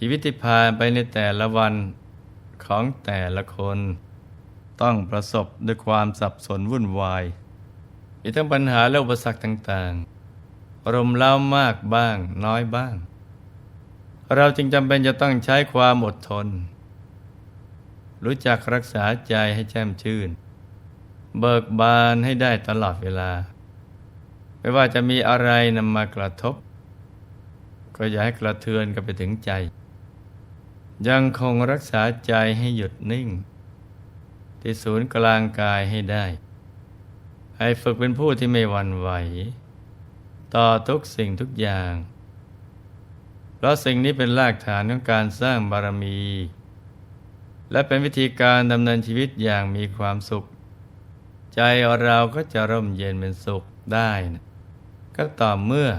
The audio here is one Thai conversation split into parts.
ชีวิตที่ผ่านไปในแต่ละวันของแต่ละคน ต้องประสบด้วยความสับสนวุ่นวาย มีทั้งปัญหาและอุปสรรคต่างๆรมเล่ามากบ้างน้อยบ้าง เราจึงจำเป็นจะต้องใช้ความอดทน รู้จักรักษาใจให้แช่มชื่น เบิกบานให้ได้ตลอดเวลา ไม่ว่าจะมีอะไรนำมากระทบ ก็อย่าให้กระเทือนกันไปถึงใจ ยังคงรักษาใจให้หยุดนิ่ง ที่ศูนย์กลางกายให้ได้ ให้ฝึกเป็นผู้ที่ไม่หวั่นไหว ต่อทุกสิ่งทุกอย่าง เพราะสิ่งนี้เป็นรากฐานของการสร้างบารมี และเป็นวิธีการดำเนินชีวิตอย่างมีความสุข ใจเราก็จะร่มเย็นเป็นสุขได้นะก็ต่อเมื่อ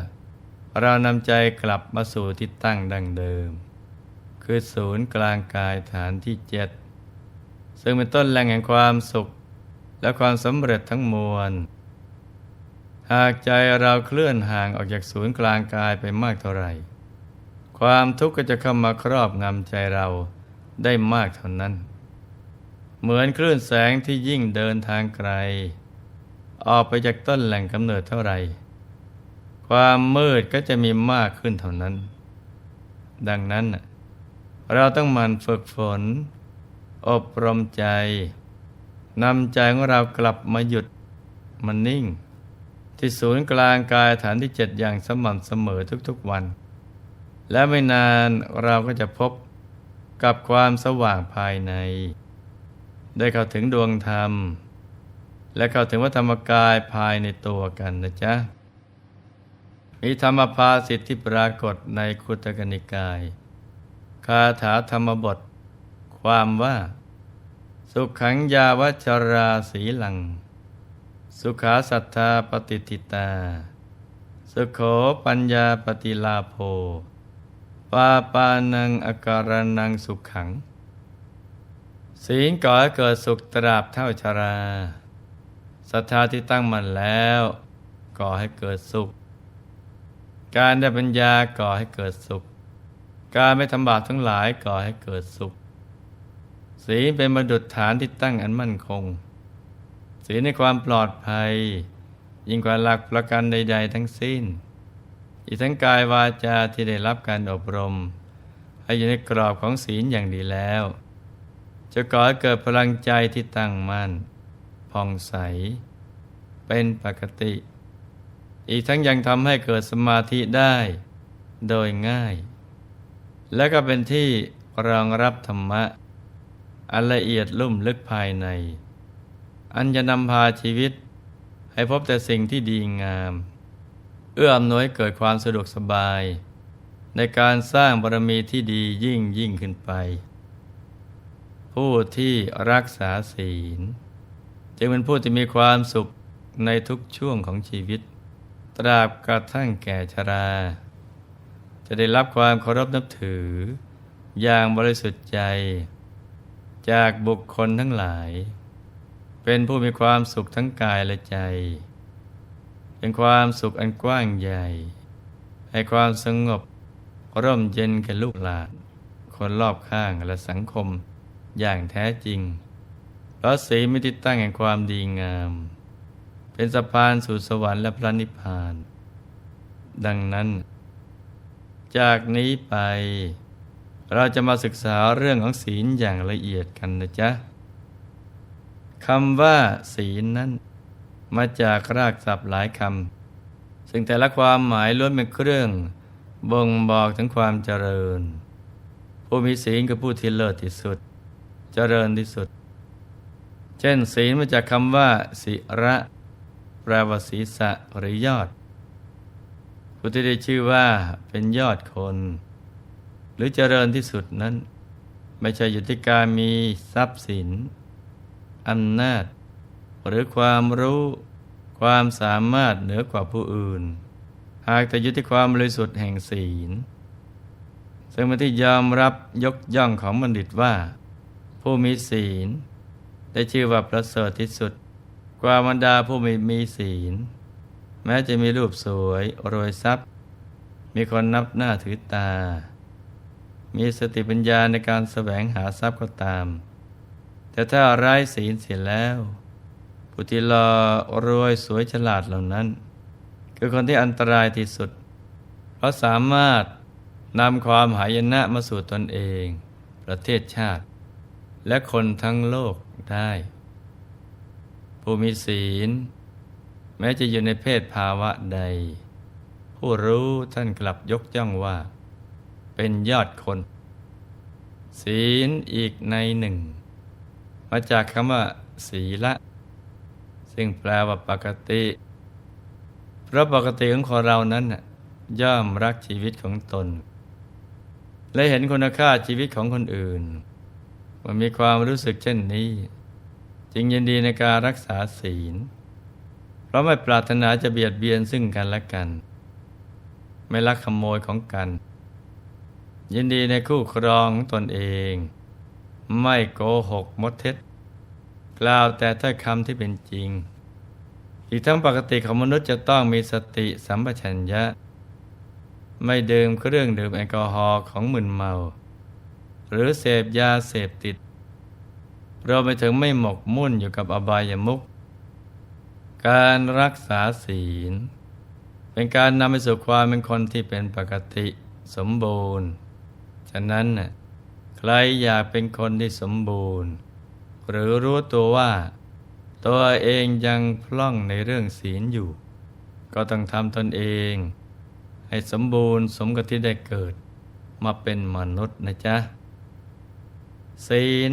เรานำใจกลับมาสู่ที่ตั้งดังเดิม คือศูนย์กลางกายฐานที่เจ็ดซึ่งเป็นต้นแหล่งแห่งความสุข และความสำเร็จทั้งมวล หากใจเราเคลื่อนห่างออกจากศูนย์กลางกายไปมากเท่าไหร่ ความทุกข์ก็จะเข้ามาครอบงำใจเราได้มากเท่านั้น เหมือนคลื่นแสงที่ยิ่งเดินทางไกล ออกไปจากต้นแหล่งกำเนิดเท่าไหร่ ความมืดก็จะมีมากขึ้นเท่านั้น ดังนั้น เราต้องหมันฝึกฝน อบรมใจนำใจของเรากลับมาหยุดมันนิ่ง ที่ศูนย์กลางกายฐานที่เจ็ดอย่างสม่ำเสมอทุกๆวัน และไม่นานเราก็จะพบกับความสว่างภายใน ได้เข้าถึงดวงธรรม และเข้าถึงวัฏธรรมกายภายในตัวกันนะจ๊ะมีธรรมภาสิทธิที่ปรากฏในคุตกนิกาย คาถาธรรมบท ความว่า สุขขังยาวัชราสีหลัง สุขาสัทธาปฏิติตา สุขโขปัญญาปฏิลาโภปาปานังอาการนังสุขขัง ศีลก่อให้เกิดสุขตราบเท่าชราศรัทธาที่ตั้งมั่นแล้วก่อให้เกิดสุข การได้ปัญญาก่อให้เกิดสุข การไม่ทำบาปทั้งหลายก่อให้เกิดสุข ศีลเป็นบรรดุฐานที่ตั้งอันมั่นคง ศีลในความปลอดภัย ยิ่งกว่าหลักประกันใด ๆ ทั้งสิ้น อีกทั้งกายวาจาที่ได้รับการอบรม ให้อยู่ในกรอบของศีลอย่างดีแล้ว จะก่อให้เกิดพลังใจที่ตั้งมั่นผ่องใส เป็นปกติ อีกทั้งยังทำให้เกิดสมาธิได้ โดยง่าย และก็เป็นที่รองรับธรรมะ อันละเอียดลุ่มลึกภายใน อันจะนำพาชีวิต ให้พบแต่สิ่งที่ดีงาม เอื้ออำนวยเกิดความสะดวกสบาย ในการสร้างบารมีที่ดียิ่งยิ่งขึ้นไป ผู้ที่รักษาศีล จึงเป็นผู้ที่มีความสุขในทุกช่วงของชีวิต ตราบกระทั่งแก่ชรา จะได้รับความเคารพนับถือ อย่างบริสุทธิ์ใจ จากบุคคลทั้งหลาย เป็นผู้มีความสุขทั้งกายและใจ เป็นความสุขอันกว้างใหญ่ ให้ความสงบร่มเย็นแก่ลูกหลาน คนรอบข้างและสังคมอย่างแท้จริงพราะสีม่ติตั้งแห่งความดีงาม เป็นสะพานสู่สวรรค์และพระนิพพาน ดังนั้น จากนี้ไป เราจะมาศึกษาเรื่องของศีลอย่างละเอียดกันนะจ๊ะคำว่า ศีลนั้น มาจากรากศัพท์หลายคำซึ่งแต่ละความหมายล้วนเป็นเครื่องบ่งบอกถึงความเจริญ ผู้มีศีลคือผู้ที่เลิศที่สุด เจริญที่สุด เช่น ศีลมาจากคำว่าศิระแปลว่าศีรษะหรือยอด ผู้ที่ได้ชื่อว่าเป็นยอดคน หรือเจริญที่สุดนั้น ไม่ใช่อยู่ที่การมีทรัพย์สินอำนาจ หรือความรู้ความสามารถเหนือกว่าผู้อื่น หากแต่อยู่ที่ความบริสุทธิ์แห่งศีล ซึ่งเป็นที่ยอมรับยกย่องของบัณฑิตว่า ผู้มีศีล ได้ชื่อว่าประเสริฐที่สุดกว่าบรรดาผู้ไม่มีศีล แม้จะมีรูปสวยรวยทรัพย์ มีคนนับหน้าถือตา มีสติปัญญาในการแสวงหาทรัพย์ก็ตาม แต่ถ้าไร้ศีลเสียแล้วผู้ที่รอรวยสวยฉลาดเหล่านั้น คือคนที่อันตรายที่สุด เพราะสามารถนำความหายนะมาสู่ตนเอง ประเทศชาติ และคนทั้งโลกได้ ผู้มีศีล แม้จะอยู่ในเพศภาวะใด ผู้รู้ท่านกลับยกย่องว่า เป็นยอดคน ศีลอีกในหนึ่ง มาจากคำว่า ศีละ ซึ่งแปลว่าปกติ เพราะปกติของคนเรานั้นน่ะย่อมรักชีวิตของตน และเห็นคุณค่าชีวิตของคนอื่นมันมีความรู้สึกเช่นนี้ จึงยินดีในการรักษาศีล เพราะไม่ปรารถนาจะเบียดเบียนซึ่งกันและกัน ไม่ลักขโมยของกัน ยินดีในคู่ครองของตนเอง ไม่โกหกมดเท็จ กล่าวแต่ถ้อยคำที่เป็นจริง อีกทั้งปกติของมนุษย์จะต้องมีสติสัมปชัญญะ ไม่ดื่มเครื่องดื่มแอลกอฮอล์ของมึนเมา หรือเสพยาเสพติดเราไปถึงไม่หมกมุ่นอยู่กับอบายามุข การรักษาศีล เป็นการนำไปสู่ความเป็นคนที่เป็นปกติสมบูรณ์ ฉะนั้นน่ะใครอยากเป็นคนที่สมบูรณ์ หรือรู้ตัวว่า ตัวเองยังพล่องในเรื่องศีลอยู่ ก็ต้องทำตนเอง ให้สมบูรณ์สมกับที่ได้เกิด มาเป็นมนุษย์นะจ๊ะ ศีล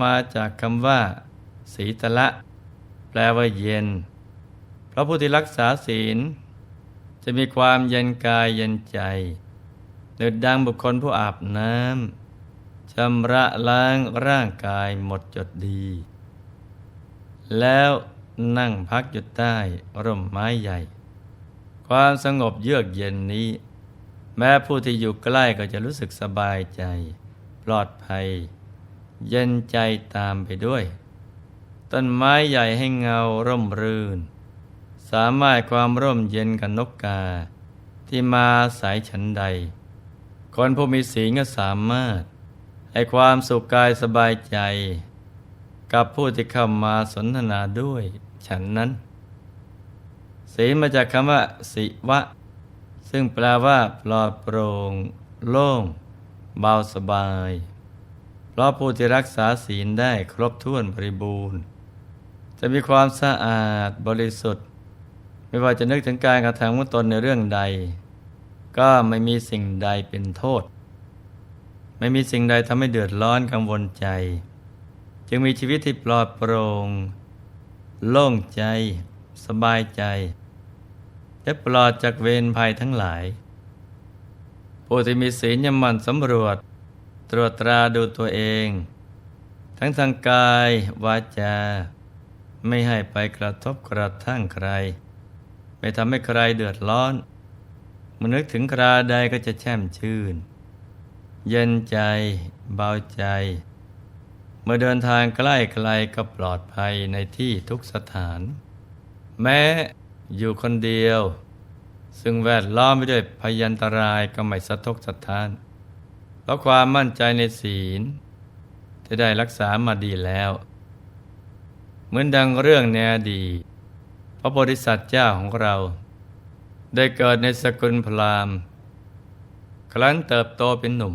มาจากคำว่าศีตละ แปลว่าเย็น พราะผู้ที่รักษาศีล จะมีความเย็นกายเย็นใจเดือดดังบุคคลผู้อาบน้ำชำระล้างร่างกายหมดจดดี แล้วนั่งพักอยู่ใต้ร่มไม้ใหญ่ ความสงบเยือกเย็นนี้ แม้ผู้ที่อยู่ใกล้ก็จะรู้สึกสบายใจ ปลอดภัย เย็นใจตามไปด้วย ต้นไม้ใหญ่ให้เงาร่มรื่น สามารถความร่มเย็นกับนกกา ที่มาสายฉันใด คนผู้มีศีลก็สามารถ ให้ความสุขกายสบายใจ กับผู้ที่เข้ามาสนทนาด้วยฉันนั้น ศีลมาจากคำว่า สิวะ ซึ่งแปลว่า ปลอดโปร่งโล่ง เบาสบาย เพราะผู้ที่รักษาศีลได้ครบถ้วนบริบูรณ์ จะมีความสะอาดบริสุทธิ์ ไม่ว่าจะนึกถึงการกระทำของตนในเรื่องใด ก็ไม่มีสิ่งใดเป็นโทษ ไม่มีสิ่งใดทำให้เดือดร้อนกังวลใจ จึงมีชีวิตที่ปลอดโปร่งโล่งใจ สบายใจ และปลอดจากเวรภัยทั้งหลายผู้ที่มีศีลยมันสำรวจ ตรวจตราดูตัวเอง ทั้งทางกาย วาจา ไม่ให้ไปกระทบกระทั่งใคร ไม่ทำให้ใครเดือดร้อนมื่อนึกถึงคราใดก็จะแช่มชื่น เย็นใจเบาใจ เมื่อเดินทางใกล้ไกลก็ปลอดภัยในที่ทุกสถาน แม้อยู่คนเดียว ซึ่งแวดล้อมไปด้วยพยันตรายก็ไม่สะทกสะท้าน เพราะความมั่นใจในศีล ที่ได้รักษามาดีแล้ว เหมือนดังเรื่องในอดีต ระโพธิสัตว์เจ้าของเรา ได้เกิดในสกุลพราหมณ์ ครั้นเติบโตเป็นหนุ่ม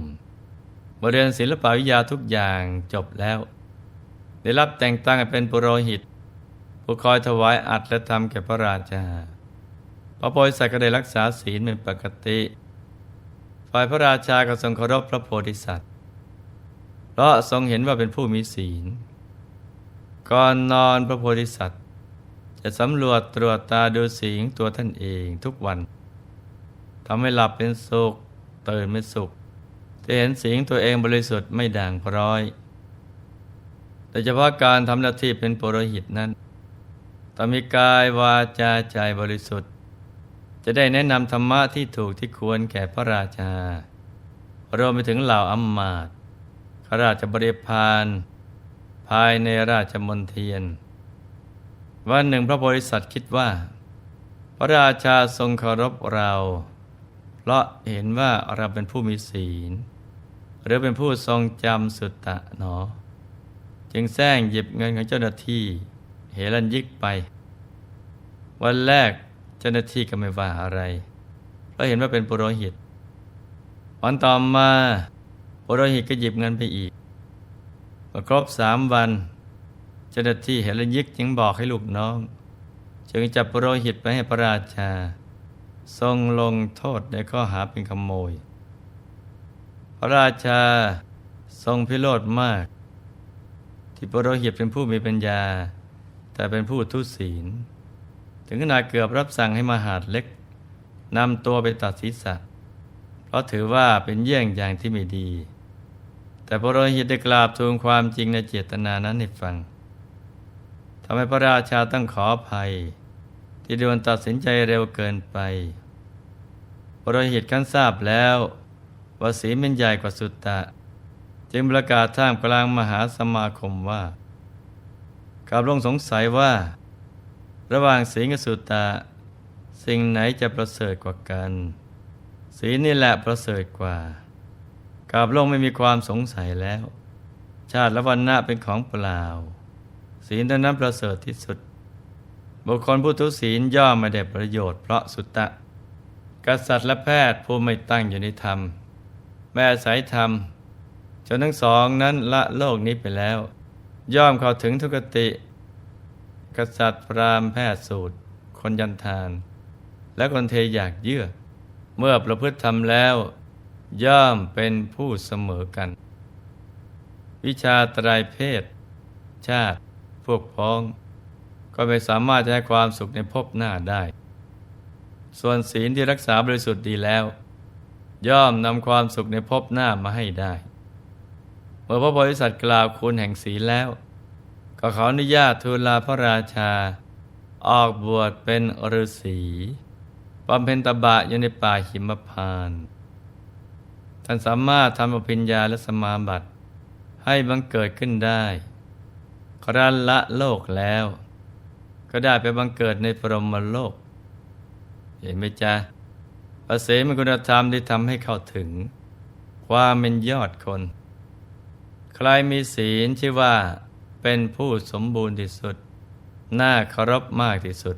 บเรียนศิลปวิทยาทุกอย่างจบแล้ว ได้รับแต่งตั้งเป็นปุโรหิต ผู้คอยถวายอัดและทำแก่พระราชา พระโพธิสัตว์ก็ได้รักษาศีลเป็นปกติ ฝ่ายพระราชาก็ทรงเคารพพระโพธิสัตว์ เพราะทรงเห็นว่าเป็นผู้มีศีล ก่อนนอนพระโพธิสัตว์ จะสำรวจตรวจตาดูสีงตัวท่านเองทุกวันทำให้หลับเป็นสุขตื่นเป็นสุขจะเห็นสีงตัวเองบริสุทธิ์ไม่ด่างพร้อยแต่เฉพาะการทำหน้าที่เป็นปุโรหิตนั้นต้องมีกายวาจาใจบริสุทธิ์ จะได้แนะนำธรรมะที่ถูกที่ควรแก่พระราชารวมไปถึงเหล่าอัมมาตข้าราชบริพารภายในราชมนเทียน วันหนึ่งพระโพธิสัตว์คิดว่า พระราชาทรงเคารพเรา เพราะเห็นว่าเราเป็นผู้มีศีล หรือเป็นผู้ทรงจำสุตตะหนอ จึงแซงหยิบเงินของเจ้าหน้าที่เฮลันยิกไป วันแรกเจ้าหน้าที่ก็ไม่ว่าอะไร เพราะเห็นว่าเป็นปุโรหิต วันต่อมาปุโรหิตก็หยิบเงินไปอีกพอครบสามวัน เจ้าหน้าที่เฮลันยิกจึงบอกให้ลูกน้อง จึงจับปโรหิตไปให้พระราชา ทรงลงโทษในข้อหาเป็นขโมย พระราชาทรงพิโรธมาก ที่ปโรหิตเป็นผู้มีปัญญา แต่เป็นผู้ทุศีล ถึงขนาดเกือบรับสั่งให้มหาดเล็กนำตัวไปตัดศีรษะ เพราะถือว่าเป็นเยี่ยงอย่างที่ไม่ดี แต่ปโรหิตได้กราบทูลความจริงในเจตนานั้นให้ฟังำให้พระราชาต้องขออภัย ที่ด่วนตัดสินใจเร็วเกินไปปุโรหิตขั้นทราบแล้วว่าศีลเป็นใหญ่กว่าสุตตะ จึงประกาศท่ามกลางมหาสมาคมว่ากับลงสงสัยว่า ระหว่างศีกับสุตตะ สิ่งไหนจะประเสริฐกว่ากันศีนี่แหละประเสริฐกว่ากับลงไม่มีความสงสัยแล้ว ชาติและวันณะเป็นของเปล่า ศีลเท่านั้นประเสริฐที่สุด บุคคลผู้ทุศีลย่อมไม่ได้ประโยชน์เพราะสุตตะ กษัตริย์และแพทย์ผู้ไม่ตั้งอยู่ในธรรม แม่สายธรรม จนทั้งสองนั้นละโลกนี้ไปแล้ว ย่อมเข้าถึงทุกติ กษัตริย์พรามแพทย์สูตร คนยันทาน และคนเทอยากเยื่อ เมื่อประพฤติธรรมแล้ว ย่อมเป็นผู้เสมอกัน วิชาตรายเพศ ชาติ วกพ้อง ก็ไม่สามารถจะให้ความสุขในภพหน้าได้ ส่วนศีลที่รักษาบริสุทธิ์ดีแล้ว ย่อมนำความสุขในภพหน้ามาให้ได้ เมื่อพระโพธิสัตว์กล่าวคุณแห่งศีลแล้ว ก็ขออนุญาตทูลลาพระราชา ออกบวชเป็นฤาษีบำเพ็ญตบะอยู่ในป่าหิมพานต์ท่านสามารถทำอภิญญาและสมาบัติให้บังเกิดขึ้นได้ ครั้นละโลกแล้ว ก็ได้ไปบังเกิดในปรมโลก เห็นไหมจ๊ะภาษีมันคุณธรรมที่ทำให้เข้าถึง ความเป็นยอดคน ใครมีศีลชื่อว่าเป็นผู้สมบูรณ์ที่สุด น่าเคารพมากที่สุด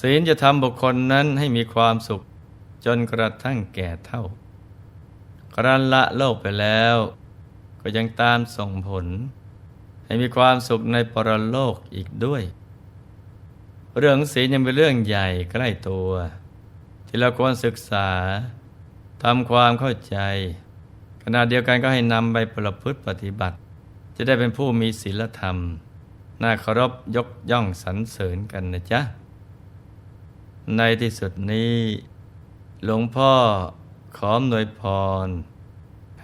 ศีลจะทำบุคคลนั้นให้มีความสุข จนกระทั่งแก่เท่าครั้นละโลกไปแล้ว ก็ยังตามส่งผล ให้มีความสุขในปรโลกอีกด้วย เรื่องศีลยังเป็นเรื่องใหญ่ใกล้ตัว ที่เราควรศึกษาทำความเข้าใจ ขณะเดียวกันก็ให้นำไปประพฤติปฏิบัติ จะได้เป็นผู้มีศีลธรรม น่าเคารพยกย่องสรรเสริญกันนะจ๊ะ ในที่สุดนี้ หลวงพ่อขออำนวยพร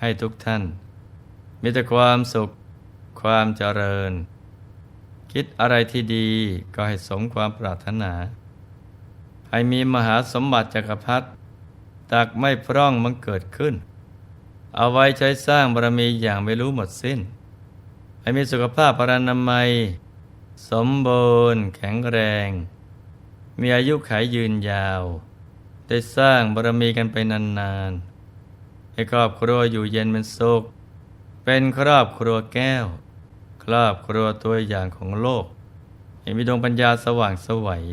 ให้ทุกท่าน มีแต่ความสุข ความเจริญ คิดอะไรที่ดีก็ให้สมความปรารถนา ให้มีมหาสมบัติจักรพรรดิตักไม่พร่องมันเกิดขึ้น เอาไว้ใช้สร้างบารมีอย่างไม่รู้หมดสิ้น ให้มีสุขภาพพรรณนามัย สมบูรณ์แข็งแรง มีอายุขายยืนยาว ได้สร้างบารมีกันไปนานๆให้ครอบครัวอยู่เย็นเป็นสุข เป็นครอบครัวแก้ว ครอบครัวตัวอย่างของโลก ให้มีดวงปัญญาสว่างสวัย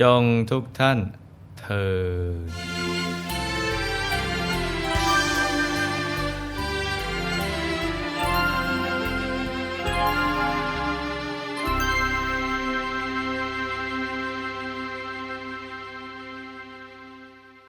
จงทุกท่านเธอ